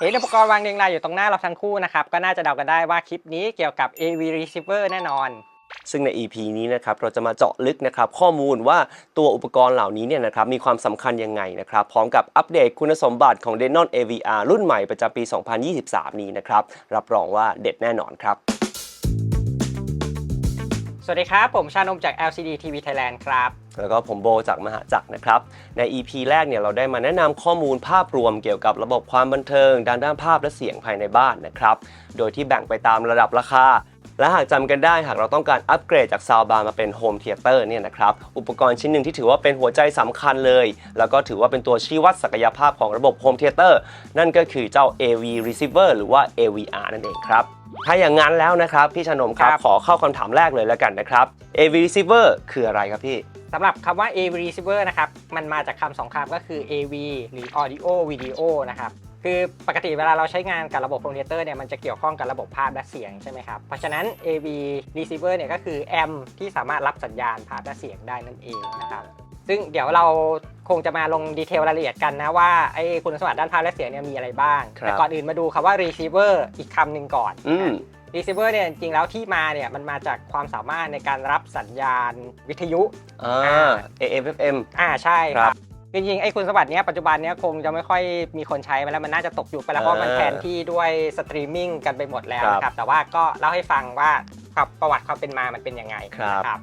เห็นอุปกรณ์วางเรียงรายอยู่ตรงหน้าเราทั้งคู่นะครับ ก็น่าจะเดากันได้ว่าคลิปนี้เกี่ยวกับ AV receiver แน่นอน ซึ่งใน EP นี้นะครับเราจะมาเจาะลึกนะครับข้อมูลว่าตัวอุปกรณ์เหล่านี้เนี่ยนะครับมีความสำคัญยังไงนะครับ พร้อมกับอัปเดตคุณสมบัติของ Denon AVR รุ่นใหม่ประจำปี 2023 นี้นะครับ รับรองว่าเด็ดแน่นอนครับ สวัสดีครับ ผมชานมจาก LCD TV Thailand ครับ แล้วก็ผมโบจากมหาจักรนะครับ ใน EP แรกเนี่ยเราได้มาแนะนำข้อมูลภาพรวมเกี่ยวกับระบบความบันเทิงด้านด้านภาพและเสียงภายในบ้านนะครับ โดยที่แบ่งไปตามระดับราคา และหากจำกันได้หากเราต้องการอัปเกรดจากซาวบาร์มาเป็นโฮมเทเตอร์เนี่ยนะครับ อุปกรณ์ชิ้นหนึ่งที่ถือว่าเป็นหัวใจสำคัญเลย แล้วก็ถือว่าเป็นตัวชี้วัดศักยภาพของระบบโฮมเทเตอร์นั่นก็คือเจ้า AV receiver หรือว่า AVR นั่นเองครับ ถ้าอย่างนั้นแล้วนะครับพี่ชนมครับครับ ขอเข้าคำถามแรกเลยแล้วกันนะครับ AV receiver คืออะไรครับพี่ สำหรับคำว่า AV receiver นะครับ มันมาจากคำสองคำก็คือ AV หรือ audio video นะครับ คือปกติเวลาเราใช้งานกับระบบคอมพิวเตอร์เนี่ยมันจะเกี่ยวข้องกับระบบภาพและเสียงใช่ไหมครับ เพราะฉะนั้น AV receiver เนี่ยก็คือแอมที่สามารถรับสัญญาณภาพและเสียงได้นั่นเองนะครับ ซึ่งเดี๋ยวเราคงจะมาลงดีเทลรายละเอียดกันนะว่าไอ้คุณสมบัติด้านภาพและเสียงเนี่ยมีอะไรบ้าง ครับ แต่ก่อนอื่นมาดูคำว่า receiver อีกคำหนึ่งก่อน อืม receiver เนี่ยจริงๆแล้วที่มาเนี่ยมันมาจากความสามารถในการรับสัญญาณวิทยุ อ่า AFFM อ่าใช่คครัรับบจริงๆไอ้คุณสมบัติเนี้ยปัจจุบันเนี้ยคงจะไม่ค่อยมีคนใช้มาแล้วมันน่าจะตกยุคไปแล้วเพราะมันอ่าแทนที่ด้วยสตรีมมิ่งกันไปหมดแล้วครับนะครับแต่ว่าก็เล่าให้ฟังว่าครับประวัติความเป็นมามันเป็นยังไงครับ นะครับ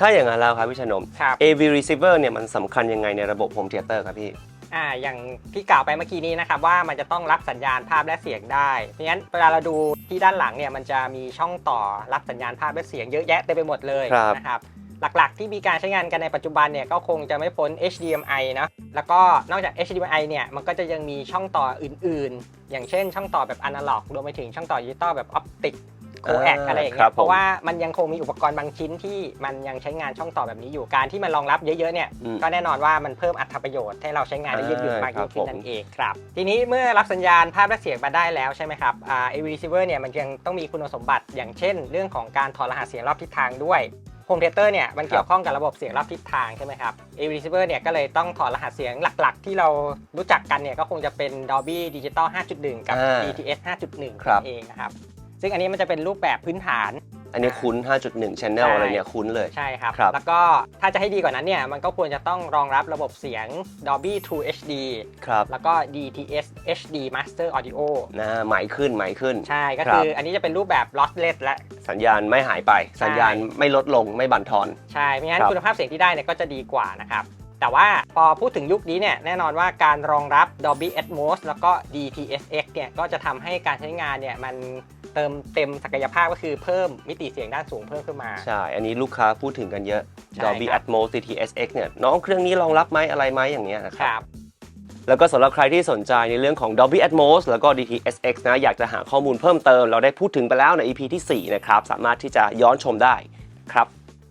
ถ้าอย่างนั้นแล้วครับพี่ชนม ครับ AV receiver เนี่ยมันสำคัญยังไงในระบบ home theater ครับพี่ อ่าอย่างที่กล่าวไปเมื่อกี้นี้นะครับว่ามันจะต้องรับสัญญาณภาพและเสียงได้เพราะฉะนั้นเวลาเราดูที่ด้านหลังเนี่ยมันจะมีช่องต่อรับสัญญาณภาพและเสียงเยอะแยะเต็มไปหมดเลยครับ นะครับหลักๆ ที่มีการใช้งานกันในปัจจุบันเนี่ยก็คงจะไม่พ้น HDMI นะแล้วก็นอกจาก HDMI เนี่ยมันก็จะยังมีช่องต่ออื่นๆ อย่างเช่นช่องต่อแบบอนาล็อกรวมไปถึงช่องต่อดิจิตอลแบบออปติก โคแอกอ่าอะไรอย่างครัเงี้บยผมเพราะว่ามันยังคงมีอุปกรณ์บางชิ้นที่มันยังใช้งานช่องต่อแบบนี้อยู่การที่มันรองรับเยอะๆเนี่ยอืมก็แน่นอนว่ามันเพิ่มอัตราประโยชน์ให้เราใช้งานได้ยืดหยุ่นมากยิ่งขึ้นครับผมนั่นเองครับทีนี้เมื่อรับสัญญาณภาพและเสียงมาได้แล้วใช่ไหมครับอ่า AV receiver เนี่ยมันยังต้องมีคุณสมบัติอย่างเช่น เรื่องของการถอดรหัสเสียงรอบทิศทางด้วย Home Theater เนี่ยมันเกี่ยวข้องกับระบบเสียงรอบทิศทางใช่ไหมครับ AV receiver เนี่ยก็เลยต้องถอดรหัสเสียงหลักๆ ที่เรารู้จักกันเนี่ยก็คงจะเป็น Dolby Digital 5.1 กับอ่า DTS 5.1ครับนั่นเองนะครับ ซึ่งอันนี้มันจะเป็นรูปแบบพื้นฐาน อันนี้คุ้น 5.1 channel ใช่ อะไรเนี่ยคุ้นเลย ใช่ครับ ครับ แล้วก็ถ้าจะให้ดีกว่านั้นเนี่ย มันก็ควรจะต้องรองรับระบบเสียง Dolby True HD ครับแล้วก็ DTS HD Master Audio นะไหมขึ้นไหมขึ้น ใช่ก็ครับคืออันนี้จะเป็นรูปแบบ lossless และ สัญญาณไม่หายไป ใช่ สัญญาณไม่ลดลงไม่บั่นทอน ใช่ไม่งั้นครับ คุณภาพเสียงที่ได้เนี่ยก็จะดีกว่านะครับ แต่ว่าพอพูดถึงยุคนี้เนี่ยแน่นอนว่าการรองรับ Dolby Atmos แล้วก็ DTS:X เนี่ยก็จะทำให้การใช้งานเนี่ยมัน เติมเต็มศักยภาพก็คือเพิ่มมิติเสียงด้านสูงเพิ่มขึ้นมา ใช่ อันนี้ลูกค้าพูดถึงกันเยอะ ใช่ Dolby ครับ Atmos DTS:X เนี่ย น้องเครื่องนี้รองรับไหมอะไรไหมอย่างเงี้ยนะคครับ รับ แล้วก็สำหรับใครที่สนใจในเรื่องของ Dolby Atmos แล้วก็ DTS:X นะ อยากจะหาข้อมูลเพิ่มเติม เราได้พูดถึงไปแล้วใน EP ที่ 4 นะครับ สามารถที่จะย้อนชมได้ครับ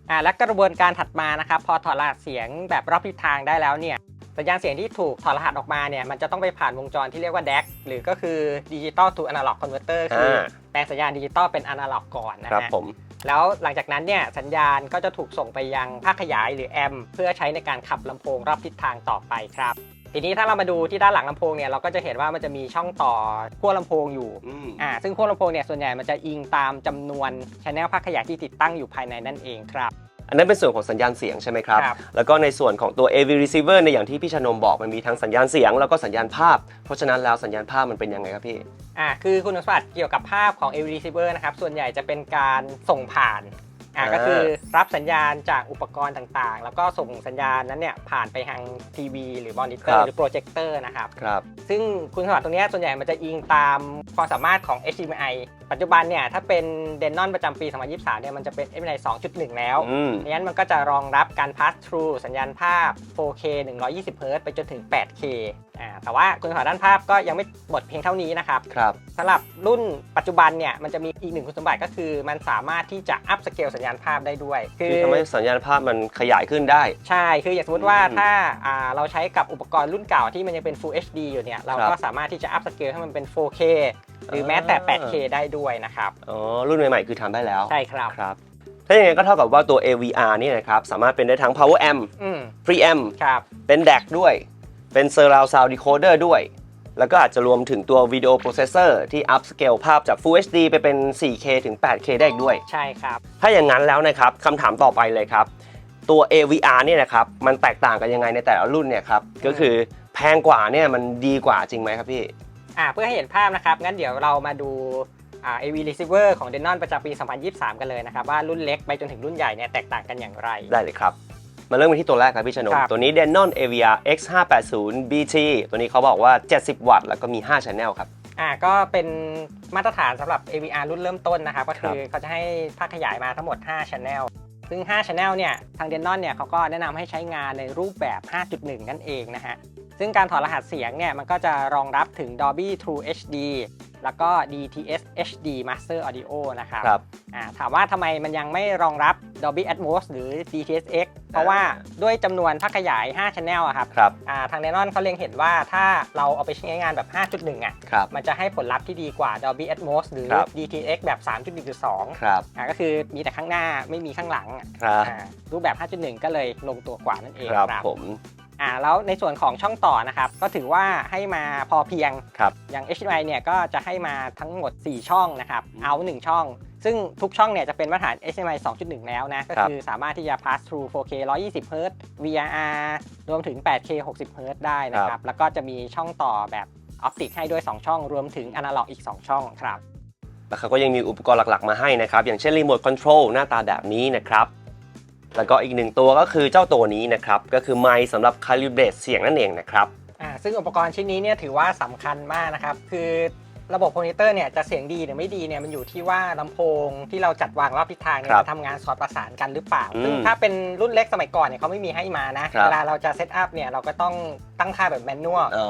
อ่าและกระบวนการถัดมานะครับ พอถอดรหัสเสียงแบบรอบทิศทางได้แล้วเนี่ย สัญญาณเสียงที่ถูกถอดรหัสออกมาเนี่ยมันจะต้องไปผ่านวงจรที่เรียกว่า DAC หรือก็คือ Digital to Analog Converter คืออาแปลงสัญญาณดิจิตอลเป็นอนาล็อกก่อนนะครับฮะผมแล้วหลังจากนั้นเนี่ยสัญญาณก็จะถูกส่งไปยังภาคขยายหรือแอมป์เพื่อใช้ในการขับลำโพงรอบทิศทางต่อไปครับ ทีนี้ถ้าเรามาดูที่ด้านหลังลำโพงเนี่ยเราก็จะเห็นว่ามันจะมีช่องต่อขั้วลำโพงอยู่อืมอ่าซึ่งขั้วลำโพงเนี่ยส่วนใหญ่มันจะอิงตามจำนวนชแนลภาคขยายที่ติดตั้งอยู่ภายในนั่นเองครับ อันนั้นเป็นส่วนของสัญญาณเสียงใช่ไหมครับ ครับแล้วก็ในส่วนของตัว AV receiver ในยอย่างที่พี่ชนมบอกมันมีทั้งสัญญาณเสียง แล้วก็สัญญาณภาพ เพราะฉะนั้นแล้วสัญญาณภาพมันเป็นยังไงครับพี่ อ่าคือคุณสมบัติเกี่ยวกับภาพของ AV receiver นะครับ ส่วนใหญ่จะเป็นการส่งผ่าน อ่าอ่าก็คือรับสัญญาณจากอุปกรณ์ต่างๆ แล้วก็ส่งสัญญาณนั้นเนี่ยผ่านไปทางทีวีหรือมอนิเตอร์หรือโปรเจคเตอร์นะครับครับ ซึ่งคุณสมบัติตรงเนี้ยส่วนใหญ่มันจะอิงตามความสามารถของ HDMI ปัจจุบันเนี่ยถ้าเป็น Denon ประจำปี 2023 เนี่ยมันจะเป็น HDMI 2.1 แล้วอืมดังนั้นมันก็จะรองรับการ pass through สัญญาณภาพ 4K 120 Hz ไปจนถึง 8K อ่าแต่ว่าคุณสมบัติด้านภาพก็ยังไม่หมดเพียงเท่านี้นะครับครับ สำหรับรุ่นปัจจุบันเนี่ยมันจะมีอีกหนึ่งคุณสมบัติก็คือ มันสามารถที่จะอัพสเกลสัญญาณภาพได้ด้วย คือทำให้สัญญาณภาพมันขยายขึ้นได้ ใช่คืออย่างสมมติว่าอืมถ้าอ่าเราใช้กับอุปกรณ์รุ่นเก่าที่มันยังเป็น Full HD อยู่เนี่ยเราครับก็สามารถที่จะอัพสเกลให้มันเป็น 4K หรือแม้แต่ 8K ได้ด้วยนะครับอ๋อ รุ่นใหม่ๆ คือทำได้แล้วใช่ครับครับ ถ้าอย่างนั้นก็เท่ากับว่าตัว AVR นี่นะครับ สามารถเป็นได้ทั้ง power amp อืม preamp ครับ เป็น DAC ด้วย เป็น surround sound decoder ด้วย แล้วก็อาจจะรวมถึงตัววิดีโอโปรเซสเซอร์ที่อัพสเกลภาพจาก Full HD ไปเป็น 4K ถึง 8K ได้อีกด้วย ใช่ครับ ถ้าอย่างนั้นแล้วนะครับคำถามต่อไปเลยครับ ตัว AVR เนี่ยนะครับมันแตกต่างกันยังไงในแต่ละรุ่นเนี่ยครับก็คือแพงกว่าเนี่ยมันดีกว่าจริงไหมครับพี่อ่าเพื่อให้เห็นภาพนะครับ งั้นเดี๋ยวเรามาดูอ่า AV receiver ของ Denon ประจำปี 2023 กันเลยนะครับ ว่ารุ่นเล็กไปจนถึงรุ่นใหญ่เนี่ยแตกต่างกันอย่างไร ได้เลยครับ มาเริ่มกันที่ตัวแรกครับพี่ชนมครับตัวนี้ Denon AVR X580 BT ตัวนี้เขาบอกว่า 70 วัตต์ แล้วก็มี 5 Channel ครับ อ่าก็เป็นมาตรฐานสำหรับ AVR รุ่นเริ่มต้นนะครับ ก็คือเขาจะให้ภาคขยายมาทั้งหมด 5 Channel ซึ่ง 5 Channel เนี่ย ทาง Denon เนี่ยเขาก็แนะนำให้ใช้งานในรูปแบบ 5.1 นั่นเองนะฮะ ซึ่งการถอดรหัสเสียงเนี่ยมันก็จะรองรับถึง Dolby True HD แล้วก็ DTS HD Master Audio นะครับครับ อ่าถามว่าทำไมมันยังไม่รองรับ Dolby Atmos หรือ DTS:X เพราะว่าด้วยจำนวนภาคขยาย 5 Channel อะครับครับ อ่าทาง Denon เขาเล็งเห็นว่าถ้าเราเอาไปใช้งานแบบ 5.1 อะ ครับ มันจะให้ผลลัพธ์ที่ดีกว่า Dolby Atmos หรือ ครับ DTX แบบ 3.1.2 ครับ อ่าก็คือมีแต่ข้างหน้าไม่มีข้างหลังอะครับ อ่ารูปแบบ 5.1 ก็เลยลงตัวกว่านั่นเองครับครับผม อ่าแล้วในส่วนของช่องต่อนะครับ ก็ถือว่าให้มาพอเพียง ครับ อย่าง HDMI เนี่ยก็จะให้มาทั้งหมด 4 ช่องนะครับ เอา 1 ช่อง ซึ่งทุกช่องเนี่ยจะเป็นมาตรฐาน HDMI 2.1 แล้วนะ ก็คือสามารถที่จะ pass through 4K 120 Hz VRR รวมถึง 8K 60 Hz ได้นะครับ แล้วก็จะมีช่องต่อแบบออปติกให้ด้วย 2 ช่อง รวมถึงอนาล็อกอีก 2 ช่องครับ แล้วเขาก็ยังมีอุปกรณ์หลักๆ มาให้นะครับ อย่างเช่นรีโมทคอนโทรลหน้าตาแบบนี้นะครับ แล้วก็อีกหนึ่งตัวก็คือเจ้าตัวนี้นะครับ ก็คือไมค์สำหรับคาลิเบรตเสียงนั่นเองนะครับอ่าซึ่งอุปกรณ์ชิ้นนี้เนี่ยถือว่าสำคัญมากนะครับ คือระบบโพนิเตอร์เนี่ยจะเสียงดีหรือไม่ดีเนี่ยมันอยู่ที่ว่าลำโพงที่เราจัดวางรอบทิศทางเนี่ยครับจะทำงานสอดประสานกันหรือเปล่าอืมซึ่งถ้าเป็นรุ่นเล็กสมัยก่อนเนี่ยเขาไม่มีให้มานะครับเวลาเราจะเซตอัพเนี่ยเราก็ต้องตั้งค่าแบบแมนนวลอ๋อ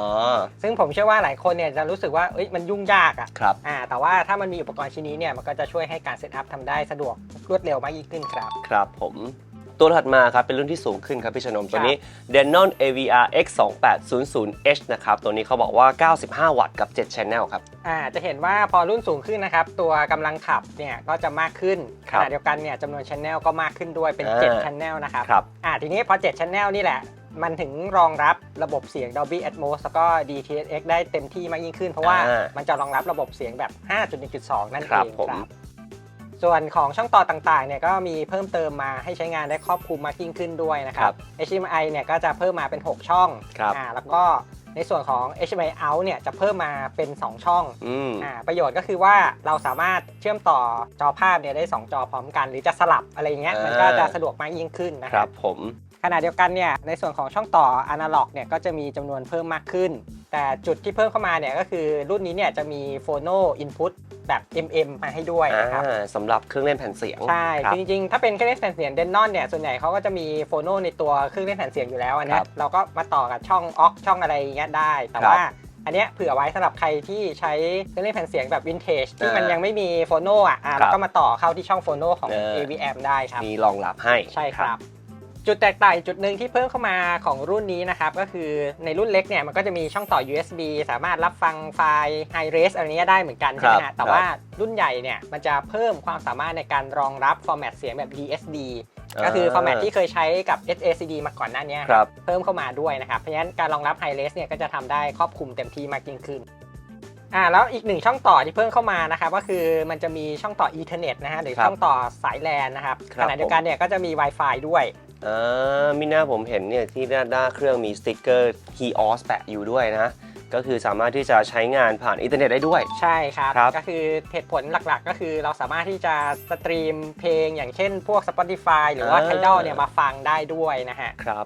ซึ่งผมเชื่อว่าหลายคนเนี่ยจะรู้สึกว่าเอ้ยมันยุ่งยากอะครับอ่าแต่ว่าถ้ามันมีอุปกรณ์ชิ้นนี้เนี่ยมันก็จะช่วยให้การเซตอัพทำได้สะดวกรวดเร็วมากยิ่งขึ้นครับ ครับผม ตัวถัดมาครับเป็นรุ่นที่สูงขึ้นครับพี่ชนมตัวนี้ Denon AVR X2800H นะครับตัวนี้เขาบอกว่า 95 วัตต์กับ 7 Channel ครับอ่าจะเห็นว่าพอรุ่นสูงขึ้นนะครับตัวกำลังขับเนี่ยก็จะมากขึ้นคขรับณะเดียวกันเนี่ยจำนวนช n แนลก็มากขึ้นด้วยเป็นอ่า7ช n แนลนะครับครับอ่าทีนี้พอ7ช n แนลนี่แหละมันถึงรองรับระบบเสียง Dolby Atmos แล้วก็ DTS:X ได้เต็มที่มากยิ่งขึ้น เพราะว่าอ่ามัมันจะรองรับระบบเสียงแบบ 5.1.2 นั่นคเอรับงผมครับ ส่วนของช่องต่อต่างๆเนี่ยก็มีเพิ่มเติมมาให้ใช้งานได้ครอบคลุมมากยิ่งขึ้นด้วยนะครับ HDMI เนี่ยก็จะเพิ่มมาเป็น 6 ช่องครับอ่าแล้วก็ในส่วนของ HDMI out เนี่ยจะเพิ่มมาเป็น 2 ช่องอืมอ่าประโยชน์ก็คือว่าเราสามารถเชื่อมต่อจอภาพเนี่ยได้ 2 จอพร้อมกัน หรือจะสลับอะไรอย่างเงี้ยอ่ามัมันก็จะสะดวกมากยิ่งขึ้นนะคครัรับบผม ขณะเดียวกันเนี่ยในส่วนของช่องต่ออนาล็อกเนี่ยก็จะมีจำนวนเพิ่มมากขึ้น แต่จุดที่เพิ่มเข้ามาเนี่ยก็คือรุ่นนี้เนี่ยจะมีโฟโนอินพุตแบบ MM มาให้ด้วยนะครับอ่าสำหรับเครื่องเล่นแผ่นเสียง ใช่ครับคือจริงๆ ถ้าเป็นเครื่องเล่นแผ่นเสียงเดนนอนเนี่ยส่วนใหญ่เขาก็จะมีโฟโนในตัวเครื่องเล่นแผ่นเสียงอยู่แล้วอันเนี้ครัยบเราก็มาต่อกับช่องออกช่องอะไรอย่างเงี้ยได้ แต่ครับว่าอันเนี้ยเผื่อไว้สำหรับใครที่ใช้เครื่องเล่นแผ่นเสียงแบบวินเทจที่มันอ่ายัยังไม่มีโฟโนอะอ่าครับเราก็มาต่อเข้าที่ช่องโฟโนของเออ AVM ได้ครับมีรองรับให้ใช่ครับ จุดแตกต่างอีกจุดหนึ่งที่เพิ่มเข้ามาของรุ่นนี้นะครับ ก็คือในรุ่นเล็กเนี่ยมันก็จะมีช่องต่อ USB สามารถรับฟังไฟล์ High Res อะไรเนี้ยได้เหมือนกันใช่ไหมครัฮะบแต่ว่ารุ่นใหญ่เนี่ยมันจะเพิ่มความสามารถในการรองรับฟอร์แมตเสียงแบบ DSD ก็คือฟอร์แมตที่เคยใช้กับ SACD มาก่อนหน้าเนี้ยครับเพิ่มเข้ามาด้วยนะครับ เพราะฉะนั้นการรองรับ High Res เนี่ยก็จะทำได้ครอบคลุมเต็มที่มากยิ่งขึ้นอ่าแล้วอีกหนึ่งช่องต่อที่เพิ่มเข้ามานะครับก็คือมันจะมีช่องต่อ Ethernet นะฮะหรือครับช่องต่อสาย LAN นะครับครับขณะเดียวกันเนี่ยก็จะมี Wi-Fi ด้วย อ่ามิน่าผมเห็นเนี่ยที่ด้านหน้าเครื่องมีสติ๊กเกอร์ Keyos แปะอยู่ด้วยนะ ก็คือสามารถที่จะใช้งานผ่านอินเทอร์เน็ตได้ด้วย ใช่ครับ ครับ ก็คือเหตุผลหลักๆ ก็คือเราสามารถที่จะสตรีมเพลงอย่างเช่นพวก Spotify หรือว่าอ่า Tidal เนี่ยมาฟังได้ด้วยนะฮะ ครับ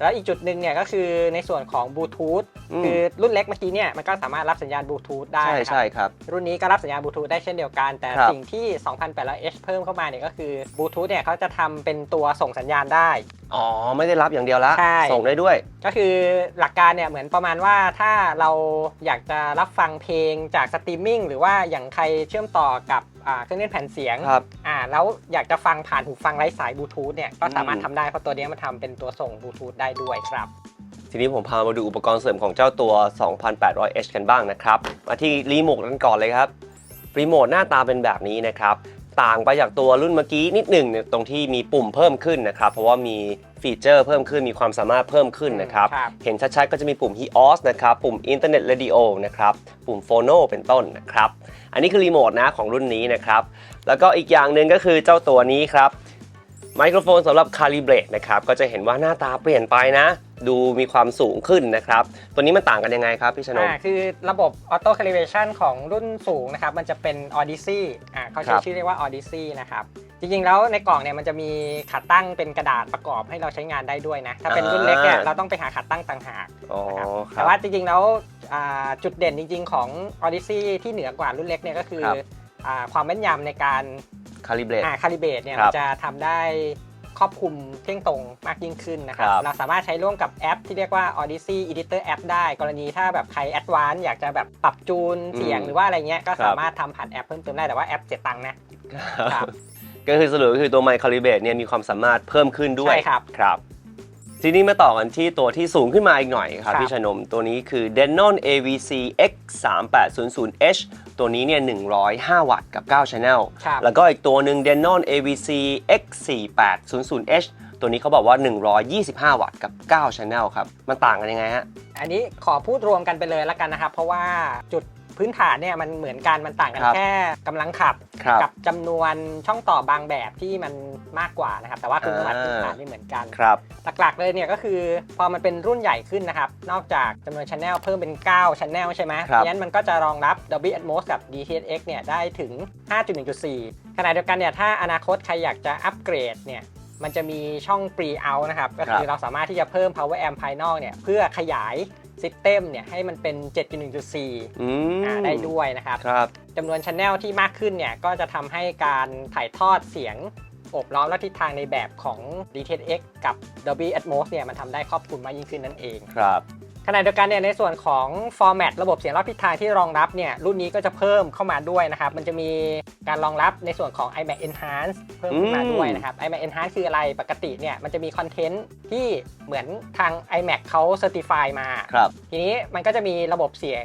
แล้วอีกจุดหนึ่งเนี่ยก็คือในส่วนของบลูทูธอืม คือรุ่นเล็กเมื่อกี้เนี่ยมันก็สามารถรับสัญญาณบลูทูธได้ใช่นะครับใช่ครับ รุ่นนี้ก็รับสัญญาณบลูทูธได้เช่นเดียวกัน แต่ครับสิ่งที่ 2,800H เพิ่มเข้ามาเนี่ยก็คือบลูทูธเนี่ยเขาจะทำเป็นตัวส่งสัญญาณได้ อ๋อ ไม่ได้รับอย่างเดียวละใช่ส่งได้ด้วย ก็คือหลักการเนี่ยเหมือนประมาณว่าถ้าเราอยากจะรับฟังเพลงจากสตรีมมิ่งหรือว่าอย่างใครเชื่อมต่อกับอ่าเครื่องเล่นแผ่นเสียงครับอ่าแล้วอยากจะฟังผ่านหูฟังไร้สายบลูทูธเนี่ยก็สามารถอืมทำได้เพราะตัวเนี้ยมันทำเป็นตัวส่งบลูทูธได้ด้วยครับ ทีนี้ผมพามาดูอุปกรณ์เสริมของเจ้าตัว 2,800H กันบ้างนะครับ มาที่รีโมทกันก่อนเลยครับรีโมทหน้าตาเป็นแบบนี้นะครับ ต่างไปจากตัวรุ่นเมื่อกี้นิดหนึ่งเนี่ยตรงที่มีปุ่มเพิ่มขึ้นนะครับ เพราะว่ามีฟีเจอร์เพิ่มขึ้นมีความสามารถเพิ่มขึ้นนะครับครับ เห็นชัดๆก็จะมีปุ่ม HEOS นะครับ ปุ่ม Internet Radio นะครับ ปุ่ม Phono เป็นต้นนะครับ อันนี้คือรีโมทนะของรุ่นนี้นะครับ แล้วก็อีกอย่างหนึ่งก็คือเจ้าตัวนี้ครับไมโครโฟนสำหรับ Calibrate นะครับก็จะเห็นว่าหน้าตาเปลี่ยนไปนะ ดูมีความสูงขึ้นนะครับ ตัวนี้มันต่างกันยังไงครับพี่ชนมอ่าคือระบบ Auto Calibration ของรุ่นสูงนะครับ มันจะเป็น Odyssey อ่าเขาคใช้รับ ชื่อเรียกว่า Odyssey นะครับ จริงๆ แล้วในกล่องเนี่ยมันจะมีขาตั้งเป็นกระดาษประกอบให้เราใช้งานได้ด้วยนะ ถ้าเป็นรุ่นเล็กเนี่ยเราต้องไปหาขาตั้งต่างหาก อ๋อนะครับครัแต่บว่าจริงๆ แล้วอ่าจุดเด่นจริง ๆ ของ Odyssey ที่เหนือกว่ารุ่นเล็กเนี่ยก็คือครับ อ่าความแม่นยำในการ Calibrate คาลิเบตเนี่ยครัมับนจะทำได้ ครอบคลุมเที่ยงตรงมากยิ่งขึ้นนะครับครับ เราสามารถใช้ร่วมกับแอปที่เรียกว่า Odyssey Editor App ได้ กรณีถ้าแบบใครแอดวานซ์อยากจะแบบปรับจูนเสียงอืมหรือว่าอะไรเงี้ยก็ครับสามารถทำผ่านแอปเพิ่มเติมได้แต่ว่าแอปเสียตังค์นะครับก็คือสรุปก็คือตัว My Calibrate เนี่ยมีความสามารถเพิ่มขึ้นด้วยใช่ครับครับทีนี้มาต่อกันที่ตัวที่สูงขึ้นมาอีกหน่อยครับครับพี่ชนมตัวนี้คือ Denon AVC X 3 8 0 0 H ตัวนี้เนี่ย105 วัตต์กับ 9 Channel ครับแล้วก็อีกตัวหนึ่ง Denon AVC X 4 8 0 0 H ตัวนี้เขาบอกว่า 125 วัตต์กับ 9 Channel ครับ มันต่างกันยังไงฮะ อันนี้ขอพูดรวมกันไปเลยแล้วกันนะครับ เพราะว่าจุด พื้นฐานเนี่ยมันเหมือนกันมันต่างกันครับแค่กำลังขับครับกับจำนวนช่องต่อบางแบบที่มันมากกว่านะครับ แต่ว่าคุณสมบัติอ่า พื้นฐานไม่เหมือนกัน ครับ หลักๆเลยเนี่ยก็คือพอมันเป็นรุ่นใหญ่ขึ้นนะครับ นอกจากจำนวนช anel เพิ่มเป็น9ช anel ใช่ไหมครับ เพราะฉะนั้นมันก็จะรองรับ Dolby Atmos กับ DTS:X เนี่ยได้ถึง 5.1.4 ขณะเดียวกันเนี่ยถ้าอนาคตใครอยากจะอัปเกรดเนี่ย มันจะมีช่อง pre out นะครับ ก็คือเราสามารถที่จะเพิ่ม power amp ภายนอกเนี่ยเพื่อขยายซิสเต็มเนี่ยให้มันเป็น 7.1.4อืมอ่าได้ด้วยนะครับครับจำนวนช anel ที่มากขึ้นเนี่ยก็จะทำให้การถ่ายทอดเสียงโอบล้อมและทิศทางในแบบของ DTS:X กับ Dolby Atmos เนี่ยมันทำได้ครอบคลุมมากยิ่งขึ้นนั่นเองครับ ขณะเดียวกันเนี่ยในส่วนของฟอร์แมตระบบเสียงรอบทิศทางที่รองรับเนี่ยรุ่นนี้ก็จะเพิ่มเข้ามาด้วยนะครับ มันจะมีการรองรับในส่วนของ iMac Enhance เพิ่มขึ้นมาด้วยนะครับ iMac Enhance คืออะไรปกติเนี่ยมันจะมีคอนเทนต์ที่เหมือนทาง iMac เขา Certify มาครับทีนี้มันก็จะมีระบบเสียง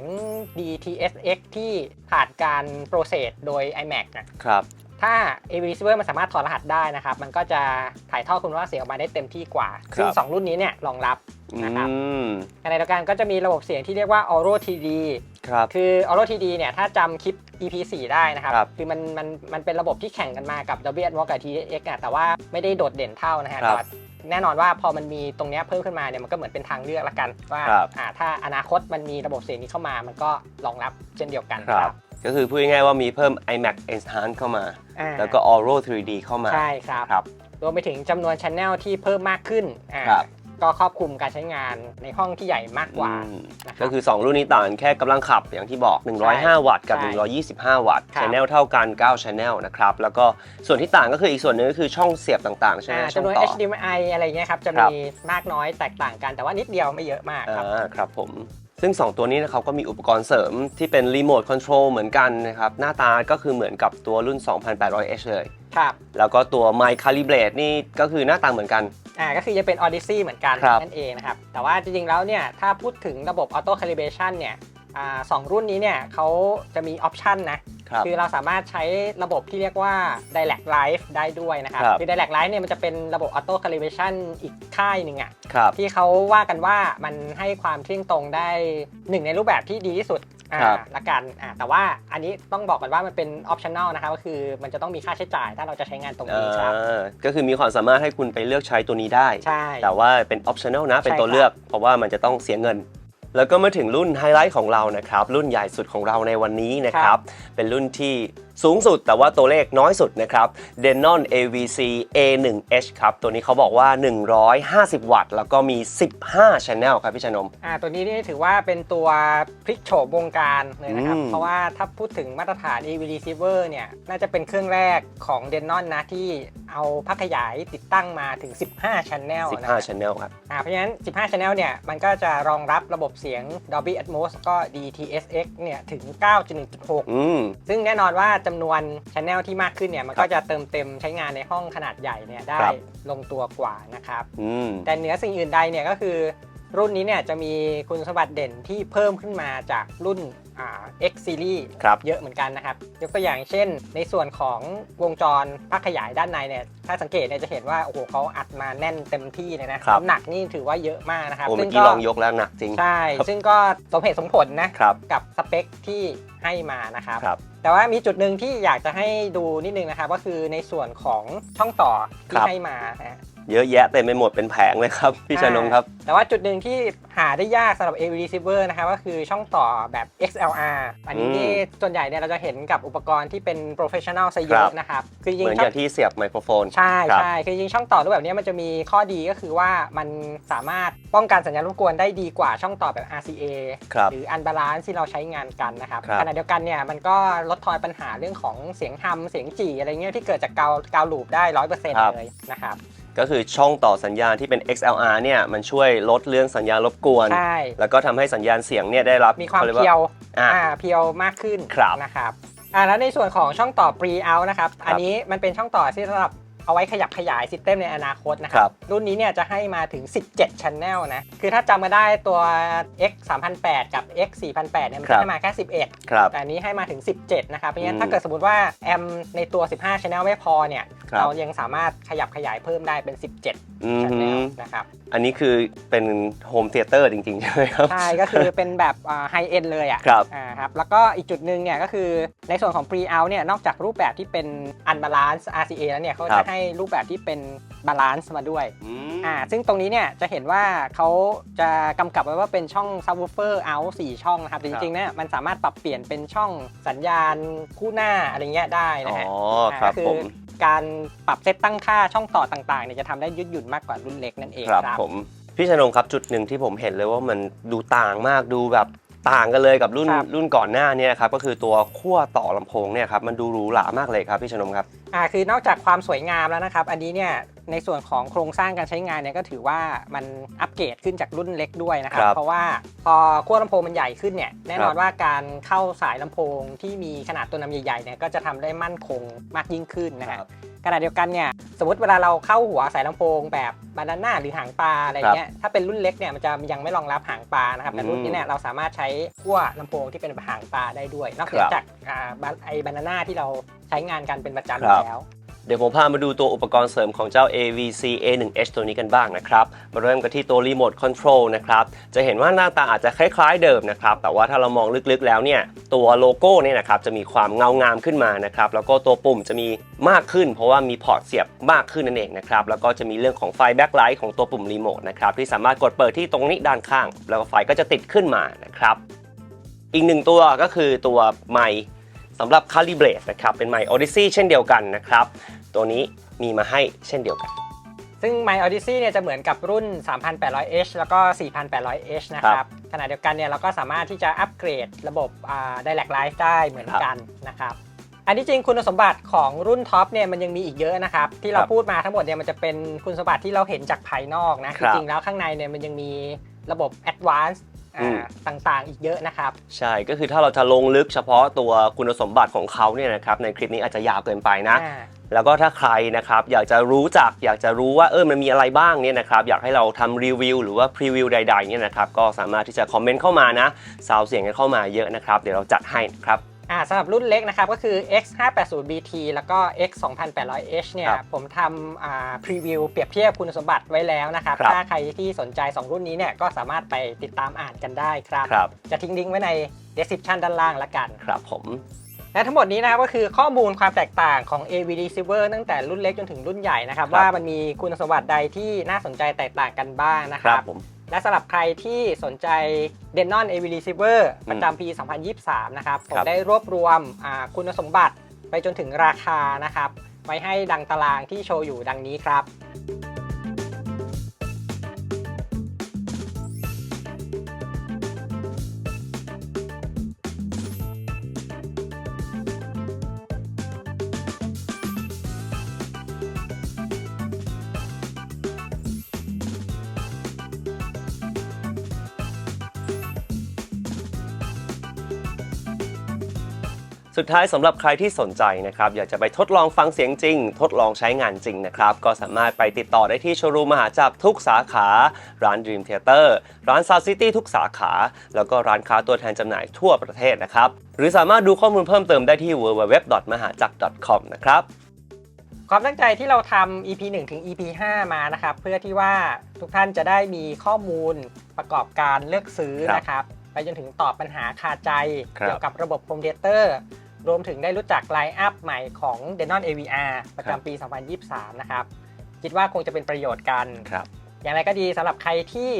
DTS:X ที่ผ่านการ process โดย iMac นะครับถ้า AV receiver มันสามารถถอดรหัสได้นะครับ มันก็จะถ่ายทอดคุณภาพเสียงออกมาได้เต็มที่กว่าครับซึ่ง 2 รุ่นนี้เนี่ยรองรับ นะครับอืมขณะเดียวกันก็จะมีระบบเสียงที่เรียกว่า Auro TD ครับ คือ Auro TD เนี่ยถ้าจำคลิป EP 4 ได้นะครับ ครับคือมันมันมันเป็นระบบที่แข่งกันมากับ Dolby Atmos กับ TX อะแต่ว่าไม่ได้โดดเด่นเท่านะฮะครับแต่ว่าแน่นอนว่าพอมันมีตรงเนี้ยเพิ่มขึ้นมาเนี่ยมันก็เหมือนเป็นทางเลือกละกันว่าครับ อ่าถ้าอนาคตมันมีระบบเสียงนี้เข้ามามันก็รองรับเช่นเดียวกันครับ ก็คือพูดง่ายๆว่ามีเพิ่ม iMac Enhance เข้ามา อ่าแล้วก็ Auro 3D เข้ามา ใช่ครับ ครับรวมไปถึงจำนวน Channel ที่เพิ่มมากขึ้นอ่าครับ ก็ครอบคลุมการใช้งานในห้องที่ใหญ่มากกว่าอืมนะครับก็คือ 2 รุ่นนี้ต่างกันแค่กำลังขับอย่างที่บอก 105 วัตต์กับ ใช่125 วัตต์ครับ Channel เท่ากัน9 Channel นะครับ แล้วก็ส่วนที่ต่างก็คืออีกส่วนหนึงก็คือช่องเสียบต่างๆ ใช่ไหมอ่าช่องจำนวน ต่อ HDMI อะไรเงี้ยครับ จะครัมีบมากน้อยแตกต่างกันแต่ว่านิดเดียวไม่เยอะมากครับ อ่าครับผม ซึ่ง 2 ตัวนี้นะครับก็มีอุปกรณ์เสริมที่เป็นรีโมทคอนโทรลเหมือนกันนะครับ หน้าตาก็คือเหมือนกับตัวรุ่น 2800H เลย ครับ แล้วก็ตัว My Calibrate นี่ก็คือหน้าตาเหมือนกัน อ่าก็คือจะเป็น Odyssey เหมือนกันครับ นั่นเองนะครับ แต่ว่าจริงๆแล้วเนี่ย ถ้าพูดถึงระบบ Auto Calibration เนี่ยอ่าสองรุ่นนี้เนี่ยเขาจะมีออปชันนะ ครับ คือเราสามารถใช้ระบบที่เรียกว่า Direct Live ได้ด้วยนะครับ ครับ คือ Direct Live เนี่ยมันจะเป็นระบบ Auto Calibration อีกค่ายหนึ่งอะ ครับที่เขาว่ากันว่ามันให้ความเที่ยงตรงได้หนึ่งในรูปแบบที่ดีที่สุดอ่าครับ ละกันอ่าแต่ว่าอันนี้ต้องบอกกันว่ามันเป็น optional นะครับก็คือมันจะต้องมีค่าใช้จ่ายถ้าเราจะใช้งานตรงนี้ครับ อ่าก็คือมีความสามารถให้คุณไปเลือกใช้ตัวนี้ได้ ใช่ แต่ว่าเป็น optional นะ เป็นใช่ตัวครับเลือก เพราะว่ามันจะต้องเสียเงิน แล้วก็มาถึงรุ่นไฮไลท์ของเรานะครับ รุ่นใหญ่สุดของเราในวันนี้นะครับ เป็นรุ่นที่สูงสุดแต่ว่าตัวเลขน้อยสุดนะครับ Denon AVC A1H ครับตัวนี้เขาบอกว่า 150 วัตต์ แล้วก็มี 15 Channel ครับพี่ชนม อ่าตัวนี้นี่ถือว่าเป็นตัวพลิกโฉบวงการเลยนะครับ อืม เพราะว่าถ้าพูดถึงมาตรฐาน AV receiver เนี่ยน่าจะเป็นเครื่องแรกของ Denon นะที่เอาพักขยายติดตั้งมาถึง 15 Channel นะครับ15 Channel ครับ อ่าเพราะฉะนั้น 15 Channel เนี่ย มันก็จะรองรับระบบเสียง Dolby Atmos ก็ DTS:X เนี่ย ถึง 9.1.6 อืม ซึ่งแน่นอนว่าจำนวน Channel ที่มากขึ้นเนี่ยมันก็จะเติมเต็มใช้งานในห้องขนาดใหญ่เนี่ยได้ครับลงตัวกว่านะครับอืมแต่เหนือสิ่งอื่นใดเนี่ยก็คือรุ่นนี้เนี่ยจะมีคุณสมบัติเด่นที่เพิ่มขึ้นมาจากรุ่นอ่า X Series ครับเยอะเหมือนกันนะครับ ยกตัวอย่างเช่น ในส่วนของวงจรภาคขยายด้านในเนี่ยถ้าสังเกตเนี่ยจะเห็นว่าโอ้โหเขาอัดมาแน่นเต็มที่เลยนะครับ น้ำหนักนี่ถือว่าเยอะมากนะครับโอ้เมื่ซึ่อกี้ลองยกแล้วหนักจริง ใช่ ซึ่งก็สมเหตุสมผลนะครับ กับสเปคที่ให้มานะครับ ครับ แต่ว่ามีจุดหนึ่งที่อยากจะให้ดูนิดนึงนะครับก็คือในส่วนของช่องต่อคที่รับให้มานะฮะ เยอะแยะเต็มไปหมดเป็นแผงเลยครับ พี่ชานงครับ แต่ว่าจุดหนึ่งที่หาได้ยากสำหรับ AV receiver นะครับก็คือช่องต่อแบบ XLR อันนี้อืมนี่ส่วนใหญ่เนี่ยเราจะเห็นกับอุปกรณ์ที่เป็น professional ซะเยครัอะบนะครับคือจเหริงมือนๆช่อองย่างที่เสียบไมโครโฟน ใช่ครับใช่คือจริงๆช่องต่อรูปแบบนี้มันจะมีข้อดีก็คือว่ามันสามารถป้องกันสัญญาณรบกวนได้ดีกว่าช่องต่อแบบ RCA ครับหรือ unbalance ที่เราใช้งานกันนะครับครับขณะเดียวกันเนี่ยมันก็ลดทอนปัญหาเรื่องของเสียงฮัมเสียงจี่อะไรเงี้ยที่เกิดจากกาวกาวลูปได้ร้อยเปอร์เซ็นต์เลยนะครับ ก็คือช่องต่อสัญญาณที่เป็น XLR เนี่ยมันช่วยลดเรื่องสัญญาณรบกวน ใช่ แล้วก็ทำให้สัญญาณเสียงเนี่ยได้รับมีความขรีกเพียวอ่า อ่าเพียวมากขึ้นครับนะครับอ่าแล้วในส่วนของช่องต่อ pre out นะครับครับอันนี้มันเป็นช่องต่อที่สำหรับ เอาไว้ขยับขยายซิสเต็มในอนาคตนะคครัรับบรุ่นนี้เนี่ยจะให้มาถึง 17 Channel นะ คือถ้าจำมาได้ตัว X 3008กับ X 4008เนี่ยมันจะให้มาแค่ 11ครับแต่อันนี้ให้มาถึง 17 นะครับ เพราะฉะนั้อืนมถ้าเกิดสมมติว่าแอมในตัว 15 Channel ไม่พอเนี่ยครับเรายังสามารถขยับขยายเพิ่มได้เป็น 17อืม Channel นะครับอันนี้คือเป็นโฮมเทเตอร์จริง ๆ ใช่ไหมครับ ใช่ ก็คือเป็นแบบไฮเอ็นเลยอะครับอ่าครับ แล้วก็อีกจุดหนึ่งเนี่ยก็คือในส่วนของ pre out เนี่ยนอกจากรูปแบบที่เป็น unbalance RCA แล้วเนี่ยเขาครัจะบให้รูปแบบที่เป็น balance มาด้วยอืมอ่าซึ่งตรงนี้เนี่ยจะเห็นว่าเขาจะกำกับไว้ว่าเป็นช่อง subwoofer out 4ช่องนะครับแต่จริงๆเนี่ยมันสามารถปรับเปลี่ยนเป็นช่องสัญญาณคู่หน้าอะไรเงี้ยได้นะอ๋อฮะครับก็ผอมการปรับเซตตั้งค่าช่องต่อต่างๆเนี่ยจะทำได้ยืดหยุ่นมากกว่ารุ่นเล็กนั่นเองครับครับผมพี่ชนงครับจุดหนึ่งที่ผมเห็นเลยว่ามันดูต่างมากดูแบบ ต่างกันเลยกับรุ่นครับรุ่นก่อนหน้าเนี่ยครับก็คือตัวขั้วต่อลำโพงเนี่ยครับมันดูหรูหรามากเลยครับพี่ชนงครับ อ่าคือนอกจากความสวยงามแล้วนะครับ อันนี้เนี่ยในส่วนของโครงสร้างการใช้งานเนี่ยก็ถือว่ามันอัปเกรดขึ้นจากรุ่นเล็กด้วยนะครับ ครับเพราะว่าพอขั้วลำโพงมันใหญ่ขึ้นเนี่ยแน่นอนครับว่าการเข้าสายลำโพงที่มีขนาดตัวนำใหญ่ๆเนี่ยก็จะทำได้มั่นคงมากยิ่งขึ้นนะฮะ ขณะเดียวกันเนี่ยสมมติเวลาเราเข้าหัวสายลำโพงแบบบานาน่าหรือหางปลาอะไรเงี้ยถ้าเป็นรุ่นเล็กเนี่ยมันจะยังไม่รองรับหางปลานะครับแต่รุ่นนี้เนี่ยเราสามารถใช้ขั้วลำโพงที่เป็นแบบหางปลาได้ด้วย นอกเหนือจากอ่าบาไอบานาน่าที่เราใช้งานกันเป็นประจำอยู่แล้ว เดี๋ยวผมพามาดูตัวอุปกรณ์เสริมของเจ้า AVC A1H ตัวนี้กันบ้างนะครับ มาเริ่มกันที่ตัวรีโมทคอนโทรลนะครับ จะเห็นว่าหน้าตาอาจจะคล้ายๆเดิมนะครับ แต่ว่าถ้าเรามองลึกๆแล้วเนี่ย ตัวโลโก้เนี่ยนะครับ จะมีความเงางามขึ้นมานะครับ แล้วก็ตัวปุ่มจะมีมากขึ้น เพราะว่ามีพอร์ตเสียบมากขึ้นนั่นเองนะครับ แล้วก็จะมีเรื่องของไฟแบ็คไลท์ของตัวปุ่มรีโมทนะครับ ที่สามารถกดเปิดที่ตรงนี้ด้านข้าง แล้วไฟก็จะติดขึ้นมานะครับ อีกหนึ่งตัวก็คือตัวไมค์ สำหรับ Calibrate นะครับเป็นไมค์ Odyssey เช่นเดียวกันนะครับ ตัวนี้มีมาให้เช่นเดียวกัน ซึ่ง My Odyssey เนี่ยจะเหมือนกับรุ่น 3,800H แล้วก็ 4,800H นะคครัรับบขณะเดียวกันเนี่ยเราก็สามารถที่จะอัปเกรดระบบอ่า Direct Live ได้เหมือนกันนะครับอันที่จริงคุณสมบัติของรุ่นท็อปเนี่ยมันยังมีอีกเยอะนะครับ ที่เราครับพูดมาทั้งหมดเนี่ยมันจะเป็นคุณสมบัติที่เราเห็นจากภายนอกนะคจรับริงๆแล้วข้างในเนี่ยมันยังมีระบบ Advanced อืมอ่าต่างๆ อีกเยอะนะครับ ใช่ก็คือถ้าเราจะลงลึกเฉพาะตัวคุณสมบัติของเขาเนี่ยนะครับในคลิปนี้อาจจะยาวเกินไปนะ อ่า แล้วก็ถ้าใครนะครับอยากจะรู้จัก อยากจะรู้ว่าเออมันมีอะไรบ้างเนี่ยนะครับอยากให้เราทำรีวิวหรือว่าพรีวิวใดๆเนี่ยนะครับก็สามารถที่จะคอมเมนต์เข้ามานะซาวเสียงกันเข้ามาเยอะนะครับ เดี๋ยวเราจัดให้นะครับ อ่าสำหรับรุ่นเล็กนะครับก็คือ X 5 8 0 BT แล้วก็ X 2800H เนี่ยครับผมทำอ่าพรีวิวเปรียบเทียบคุณสมบัติไว้แล้วนะครับ ครับถ้าใครที่สนใจ 2 รุ่นนี้เนี่ยก็สามารถไปติดตามอ่านกันได้ครับ ครับ จะทิ้งลิงก์ไว้ใน description ด้านล่างละกัน ครับผม และทั้งหมดนี้นะครับก็คือข้อมูลความแตกต่างของ AV receiver ตั้งแต่รุ่นเล็กจนถึงรุ่นใหญ่นะครับ ครับ ว่ามันมีคุณสมบัติใดที่น่าสนใจแตกต่างกันบ้างนะคครัรับ บผม และสำหรับใครที่สนใจ Denon AV Receiver อืมประจำปี 2023 นะครับ ผมครับได้รวบรวมอ่าคุณสมบัติไปจนถึงราคานะครับ ไว้ให้ดังตารางที่โชว์อยู่ดังนี้ครับ สุดท้ายสำหรับใครที่สนใจนะครับอยากจะไปทดลองฟังเสียงจริง ทดลองใช้งานจริงนะครับก็สามารถไปติดต่อได้ที่โชว์รูมมหาจักรทุกสาขา ร้าน Dream Theater ร้าน Sound City ทุกสาขา แล้วก็ร้านค้าตัวแทนจำหน่ายทั่วประเทศนะครับหรือสามารถดูข้อมูลเพิ่มเติมได้ที่ www.mahajack.com นะครับความตั้งใจที่เราทำ EP 1 ถึง EP 5 มานะครับ เพื่อที่ว่าทุกท่านจะได้มีข้อมูลประกอบการเลือกซื้อครับนะครับ ไปจนถึงตอบปัญหาคาใจครับเกี่ยวกับระบบ Home Theater ร วมถึงได้รู้จักไลน์อัพใหม่ของ Denon AVR ประจำปี 2023 นะครับ คิดว่าคงจะเป็นประโยชน์กัน ครับ อย่างไรก็ดีสำหรับใครที่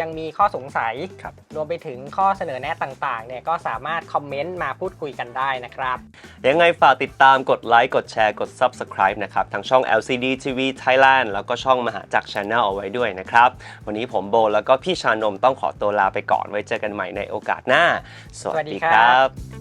ยังมีข้อสงสัยครับรวมไปถึงข้อเสนอแนะต่างๆ เนี่ยก็สามารถคอมเมนต์มาพูดคุยกันได้นะครับ ยังไงฝากติดตามกดไลค์ กดแชร์ กด Subscribe นะครับทั้งช่อง LCD TV Thailand แล้วก็ช่องมหาจักร Channel เอาไว้ด้วยนะครับ วันนี้ผมโบแล้วก็พี่ชานมต้องขอตัวลาไปก่อนไว้เจอกันใหม่ในโอกาสหน้า สวัสสวัสดีดีคครัรับบ